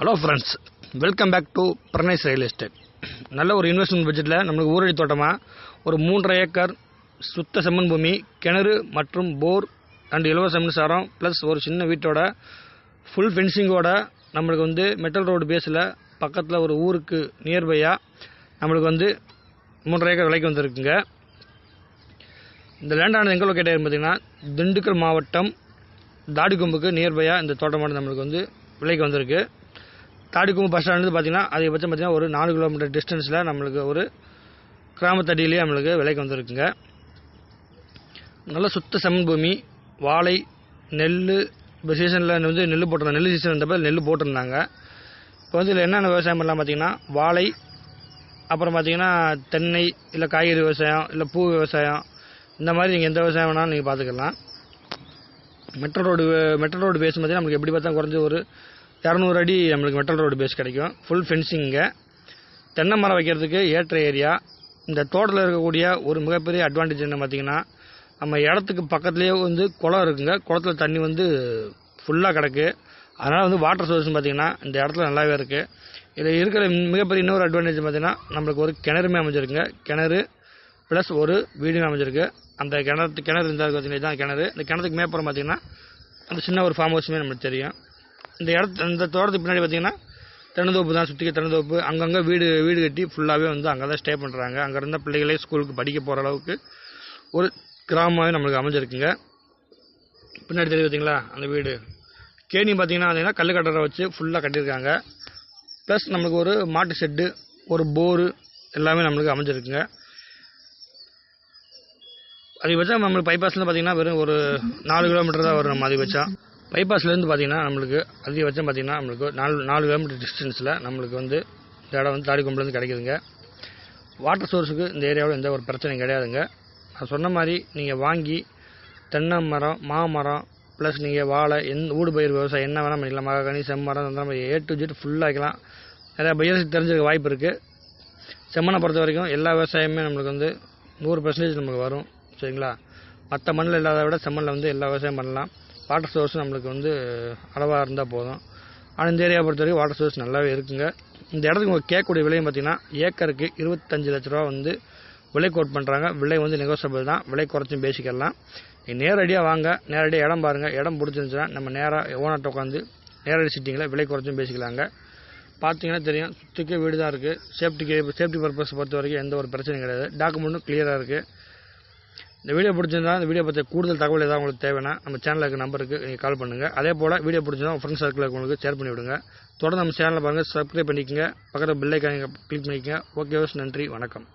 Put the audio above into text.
Hello friends welcome back to பர்னைஸ் real estate நல்ல ஒரு investment பட்ஜெட்டில் நம்மளுக்கு ஊரடி தோட்டமாக ஒரு மூன்றரை ஏக்கர் சுத்த செம்மன் பூமி கிணறு மற்றும் போர் அண்ட் இலவச மின்சாரம் ப்ளஸ் ஒரு சின்ன வீட்டோட ஃபுல் ஃபென்சிங்கோட நம்மளுக்கு வந்து மெட்டல் ரோடு பேஸில் பக்கத்தில் ஒரு ஊருக்கு நியர்பையாக நம்மளுக்கு வந்து மூன்றரை ஏக்கர் விலைக்கு வந்திருக்குங்க. இந்த லேண்டானது எங்கே லொக்கேட் பார்த்தீங்கன்னா திண்டுக்கல் மாவட்டம் தாடிக்கொம்புக்கு நியர்பையாக இந்த தோட்டமானது நம்மளுக்கு வந்து விலைக்கு வந்திருக்கு. தாடிக்கொம்பு பஸ் ஸ்டாண்ட்லேருந்து பார்த்தீங்கன்னா அதிகபட்சம் பார்த்தீங்கன்னா ஒரு நாலு கிலோமீட்டர் டிஸ்டன்ஸில் நம்மளுக்கு ஒரு கிராமத்தடியிலேயே நம்மளுக்கு விலைக்கு வந்துருக்குங்க. நல்ல சுத்த செம்மண் பூமி வாழை நெல் இப்போ சீசனில் வந்து நெல் போட்டிருந்தாங்க. நெல் சீசன் வந்தப்போ நெல் போட்டிருந்தாங்க. இப்போ வந்து இதில் என்னென்ன விவசாயம் பண்ணலாம் பார்த்தீங்கன்னா வாழை அப்புறம் பார்த்தீங்கன்னா தென்னை இல்லை காய்கறி விவசாயம் இல்லை பூ விவசாயம் இந்த மாதிரி நீங்கள் எந்த விவசாயம் வேணாலும் நீங்கள் பார்த்துக்கலாம் metro road metro road face பார்த்தீங்கன்னா நம்மளுக்கு எப்படி பார்த்தா குறைஞ்ச ஒரு இரநூறு அடி நம்மளுக்கு மெட்டல் ரோடு பேஸ் கிடைக்கும். ஃபுல் ஃபென்சிங்க தென்னை மரம் வைக்கிறதுக்கு ஏற்ற ஏரியா இந்த தோட்டத்தில் இருக்கக்கூடிய ஒரு மிகப்பெரிய அட்வான்டேஜ் என்ன பார்த்தீங்கன்னா நம்ம இடத்துக்கு பக்கத்துலேயே வந்து குளம் இருக்குங்க. குளத்துல தண்ணி வந்து ஃபுல்லாக கிடக்கு. அதனால் வந்து வாட்டர் சோர்ஸ்னு பார்த்தீங்கன்னா இந்த இடத்துல நல்லாவே இருக்குது இதில் இருக்கிற மிகப்பெரிய இன்னொரு அட்வான்டேஜ் பார்த்தீங்கன்னா நம்மளுக்கு ஒரு கிணறுமே அமைஞ்சிருக்குங்க. கிணறு ப்ளஸ் ஒரு வீடுமே அமைஞ்சிருக்கு. அந்த கிணறு கிணறு இருந்தால் பார்த்தீங்கன்னா தான் கிணறு. இந்த கிணத்துக்கு மேப்புறம் பார்த்தீங்கன்னா அந்த சின்ன ஒரு ஃபார்ம் ஹவுஸுமே நம்மளுக்கு தெரியும். இந்த இடத்து இந்த தோட்டத்துக்கு பின்னாடி பார்த்தீங்கன்னா தென்னந்தோப்பு தான் சுற்றி தென்னந்தோப்பு. அங்கங்கே வீடு வீடு கட்டி ஃபுல்லாகவே வந்து அங்கே தான் ஸ்டே பண்ணுறாங்க அங்கே இருந்த பிள்ளைகளே ஸ்கூலுக்கு படிக்க போகிற அளவுக்கு ஒரு கிராமமாகவே நம்மளுக்கு அமைஞ்சிருக்குங்க. பின்னாடி தெரியும் பார்த்தீங்களா அந்த வீடு. கேணி பார்த்தீங்கன்னா பார்த்தீங்கன்னா கல் கட்டரை வச்சு ஃபுல்லாக கட்டியிருக்காங்க. ப்ளஸ் நம்மளுக்கு ஒரு மாட்டு ஷெட்டு ஒரு போரு எல்லாமே நம்மளுக்கு அமைஞ்சிருக்குங்க. அதிகபட்சம் நம்மளுக்கு பைபாஸில் பார்த்தீங்கன்னா வெறும் ஒரு நாலு கிலோமீட்டர் தான் வரும் நம்ம அதிகபட்சம். பைபாஸ்லேருந்து பார்த்தீங்கன்னா நம்மளுக்கு அதிகபட்சம் பார்த்தீங்கன்னா நம்மளுக்கு நாலு நாலு கிலோமீட்டர் டிஸ்டன்ஸில் நம்மளுக்கு வந்து இந்த இடம் வந்து தாடிக்கொம்புலேருந்து கிடைக்குதுங்க. வாட்டர் சோர்ஸுக்கு இந்த ஏரியாவில் எந்த ஒரு பிரச்சனையும் கிடையாதுங்க. நான் சொன்ன மாதிரி நீங்கள் வாங்கி தென்னை மரம் மாமரம் ப்ளஸ் நீங்கள் வாழை எந் ஊடு பயிர் விவசாயம் என்ன வேணால் பண்ணிக்கலாம். மகாகனி செம்மரம் அந்த மாதிரி ஏ டு ஜெட் ஃபுல்லாக நிறையா பயிர் தெரிஞ்சுக்க வாய்ப்பு இருக்குது செம்மண்ணை பொறுத்த வரைக்கும் எல்லா விவசாயமே நம்மளுக்கு வந்து நூறு பர்சன்டேஜ் நமக்கு வரும். சரிங்களா? மற்ற மண்ணில் இல்லாத விட செம்மண்ணில் வந்து எல்லா விவசாயம் பண்ணலாம். வாட்டர் சோர்ஸ் நம்மளுக்கு வந்து அளவாக இருந்தால் போதும். ஆனால் இந்த ஏரியா பொறுத்த வரைக்கும் வாட்டர் சோர்ஸ் நல்லாவே இருக்குங்க. இந்த இடத்துக்கு உங்கள் கேட்கக்கூடிய விலையும் பார்த்தீங்கன்னா ஏக்கருக்கு இருபத்தஞ்சு லட்ச ரூபா வந்து விலை கோட் பண்ணுறாங்க விலை வந்து நெகோசியபிள் தான். விலை குறைச்சும் பேசிக்கலாம். நேரடியாக வாங்க. நேரடியாக இடம் பாருங்கள் இடம் பிடிச்சிருந்துச்சுன்னா நம்ம நேராக ஓனர்கிட்ட உட்காந்து நேரடி சிட்டிங்கில் விலை குறைச்சும் பேசிக்கலாங்க. பார்த்தீங்கன்னா தெரியும் சுற்றிக்க வீடு தான் இருக்குது சேஃப்டிக்கு சேஃப்டி பர்பஸ் பொறுத்த வரைக்கும் எந்த ஒரு பிரச்சனையும் கிடையாது. டாக்குமெண்ட்டும் கிளியராக இருக்குது இந்த வீடியோ பிடிச்சிருந்தா இந்த வீடியோ பற்றி கூடுதல் தகவல் ஏதாவது உங்களுக்கு தேவைன்னா நம்ம சேனலில் இருக்க நம்பருக்கு நீங்கள் கால் பண்ணுங்கள் அதே போல் வீடியோ பிடிச்சிருந்தா உங்கள் ஃப்ரெண்ட்ஸ் சர்க்கிளுக்கு உங்களுக்கு ஷேர் பண்ணி விடுங்க. தொடர்ந்து நம்ம சேனலில் பாருங்கள் சப்ஸ்கிரைப் பண்ணிக்கங்க. பக்கத்தில் பெல் கிளிக் பண்ணிக்கங்க. ஓகே நன்றி வணக்கம்.